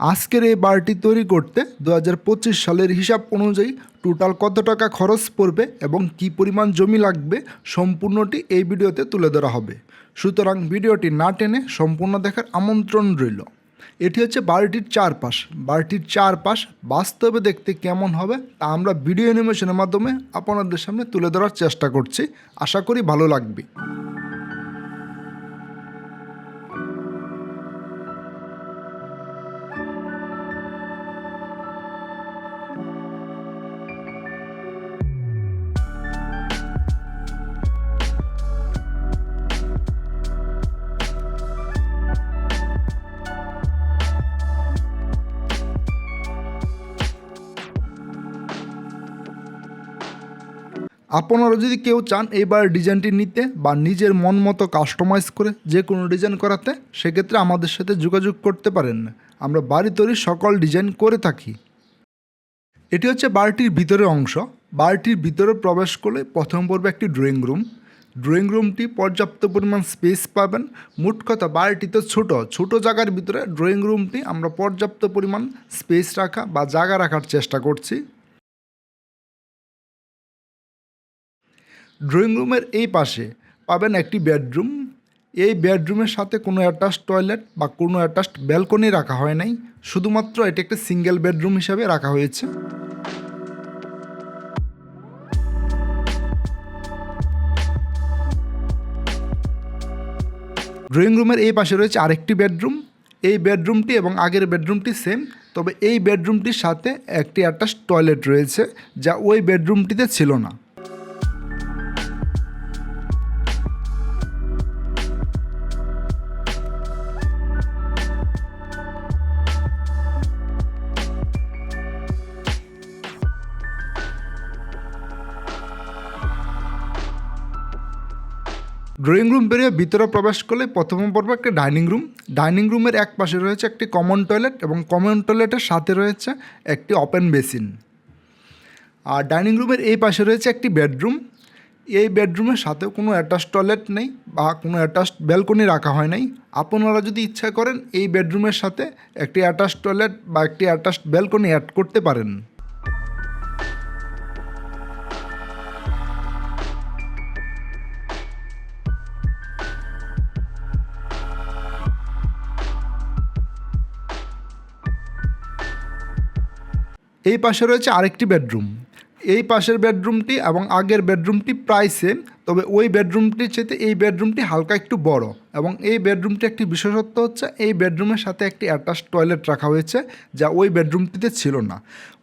আজকের এই বারটি তৈরি করতে দু হাজার পঁচিশ সালের হিসাব অনুযায়ী টোটাল কত টাকা খরচ পড়বে এবং কি পরিমাণ জমি লাগবে সম্পূর্ণটি এই ভিডিওতে তুলে ধরা হবে। সুতরাং ভিডিওটি না টেনে সম্পূর্ণ দেখার আমন্ত্রণ রইল। এটি হচ্ছে বাড়িটির চারপাশ। বাড়িটির চারপাশ বাস্তবে দেখতে কেমন হবে তা আমরা ভিডিও অ্যানিমেশনের মাধ্যমে আপনাদের সামনে তুলে ধরার চেষ্টা করছি। আশা করি ভালো লাগবে। আপনারা যদি কেউ চান এইবার ডিজাইনটি নিতে বা নিজের মন মতো কাস্টমাইজ করে যে কোনো ডিজাইন করাতে, সেক্ষেত্রে আমাদের সাথে যোগাযোগ করতে পারেন। আমরা বাড়ি তৈরির সকল ডিজাইন করে থাকি। এটি হচ্ছে বাড়িটির ভিতরের অংশ। বাড়িটির ভিতরে প্রবেশ করলে প্রথম পর্বে একটি ড্রয়িং রুম ড্রয়িং রুমটি পর্যাপ্ত পরিমাণ স্পেস পাবেন। মোট কথা বাড়িটি তো ছোটো। ছোটো জায়গার ভিতরে ড্রয়িং রুমটি আমরা পর্যাপ্ত পরিমাণ স্পেস রাখা বা জায়গা রাখার চেষ্টা করছি। ড্রয়িং রুমের এই পাশে পাবেন একটি বেডরুম। এই বেডরুমের সাথে কোনো অ্যাটাচ টয়লেট বা কোনো অ্যাটাচড ব্যালকনি রাখা হয় নাই। শুধুমাত্র এটি একটা সিঙ্গেল বেডরুম হিসাবে রাখা হয়েছে। ড্রয়িং রুমের এই পাশে রয়েছে আরেকটি বেডরুম। এই বেডরুমটি এবং আগের বেডরুমটি সেম, তবে এই বেডরুমটির সাথে একটি অ্যাটাচ টয়লেট রয়েছে, যা ওই বেডরুমটিতে ছিল না। ড্রয়িং রুম বেরিয়ে ভিতরে প্রবেশ করলে প্রথম পর্ব একটা ডাইনিং রুম ডাইনিং রুমের এক পাশে রয়েছে একটি কমন টয়লেট এবং কমন টয়লেটের সাথে রয়েছে একটি ওপেন বেসিন আর ডাইনিং রুমের এই পাশে রয়েছে একটি বেডরুম এই বেডরুমের সাথে কোনো অ্যাটাচ টয়লেট নেই বা কোনো অ্যাটাচ ব্যালকনি রাখা হয় নাই। আপনারা যদি ইচ্ছা করেন এই বেডরুমের সাথে একটি অ্যাটাচ টয়লেট বা একটি অ্যাটাচ ব্যালকনি অ্যাড করতে পারেন। এই পাশে রয়েছে আরেকটি বেডরুম। এই পাশের বেডরুমটি এবং আগের বেডরুমটি প্রায় সেম তবে ওই বেডরুমটির চেয়ে এই বেডরুমটি হালকা একটু বড় এবং এই বেডরুমটি একটি বিশেষত্ব হচ্ছে এই বেডরুমের সাথে একটি অ্যাটাচ টয়লেট রাখা হয়েছে যা ওই বেডরুমটিতে ছিল না।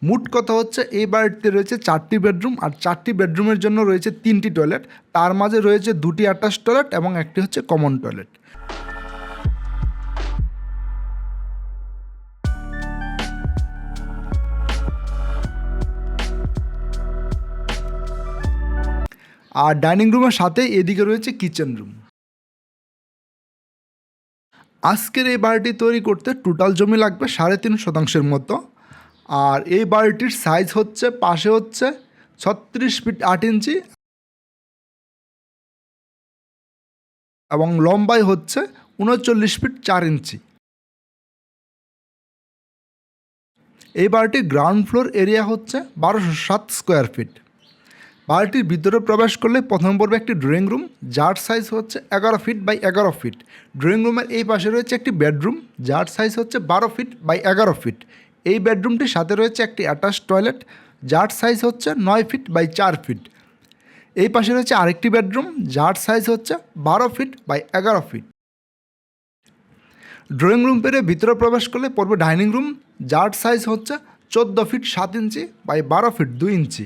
মোট কথা হচ্ছে এই বাড়িতে রয়েছে চারটি বেডরুম আর চারটি বেডরুমের জন্য রয়েছে তিনটি টয়লেট তার মাঝে রয়েছে দুটি অ্যাটাচ টয়লেট এবং একটি হচ্ছে কমন টয়লেট আর ডাইনিং রুমের সাথে এদিকে রয়েছে কিচেন রুম। আজকের এই বাড়িটি তৈরি করতে টোটাল জমি লাগবে সাড়ে তিন শতাংশের মতো। আর এই বাড়িটির সাইজ হচ্ছে, পাশে হচ্ছে ছত্রিশ ফিট আট ইঞ্চি এবং লম্বাই হচ্ছে উনচল্লিশ ফিট চার ইঞ্চি। এই বাড়িটির গ্রাউন্ড ফ্লোর এরিয়া হচ্ছে বারোশো সাত স্কোয়ার ফিট বাড়িটির ভিতরে প্রবেশ করলে প্রথম পর্বে একটি ড্রয়িং রুম যার সাইজ হচ্ছে এগারো ফিট বাই এগারো ফিট ড্রয়িং রুমের এই পাশে রয়েছে একটি বেডরুম যার সাইজ হচ্ছে বারো ফিট বাই এগারো ফিট এই বেডরুমটির সাথে রয়েছে একটি অ্যাটাচ টয়লেট যার সাইজ হচ্ছে নয় ফিট বাই চার ফিট এই পাশে রয়েছে আরেকটি বেডরুম যার সাইজ হচ্ছে বারো ফিট বাই এগারো ফিট ড্রয়িং রুম পেরে ভিতরে প্রবেশ করলে পড়বে ডাইনিং রুম যার সাইজ হচ্ছে চোদ্দ ফিট সাত ইঞ্চি বাই বারো ফিট দুই ইঞ্চি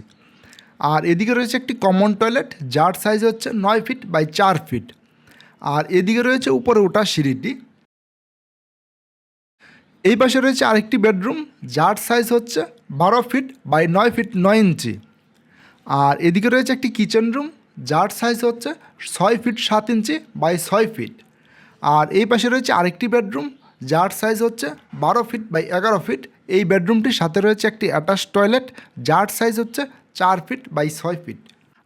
আর এদিকে রয়েছে একটি কমন টয়লেট যার সাইজ হচ্ছে নয় ফিট বাই চার ফিট আর এদিকে রয়েছে উপরে ওঠা সিঁড়িটি। এই পাশে রয়েছে আরেকটি বেডরুম যার সাইজ হচ্ছে বারো ফিট বাই নয় ফিট নয় ইঞ্চি। আর এদিকে রয়েছে একটি কিচেন রুম যার সাইজ হচ্ছে ছয় ফিট সাত ইঞ্চি বাই ছয় ফিট আর এই পাশে রয়েছে আরেকটি বেডরুম যার সাইজ হচ্ছে বারো ফিট বাই এগারো ফিট এই বেডরুমটির সাথে রয়েছে একটি অ্যাটাচ টয়লেট যার সাইজ হচ্ছে চার ফিট বাই ছয় ফিট।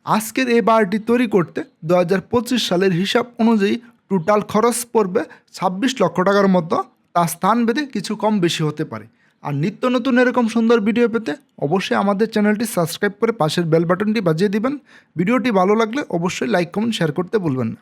আজকের এই বারটি তৈরি করতে দু হাজার পঁচিশ সালের হিসাব অনুযায়ী টোটাল খরচ পড়বে ছাব্বিশ লক্ষ টাকার মতো। তা স্থান বেঁধে কিছু কম বেশি হতে পারে। আর নিত্য নতুন এরকম সুন্দর ভিডিও পেতে অবশ্যই আমাদের চ্যানেলটি সাবস্ক্রাইব করে পাশের বেল বাটনটি বাজিয়ে দিবেন। ভিডিওটি ভালো লাগলে অবশ্যই লাইক কমেন্ট শেয়ার করতে ভুলবেন না।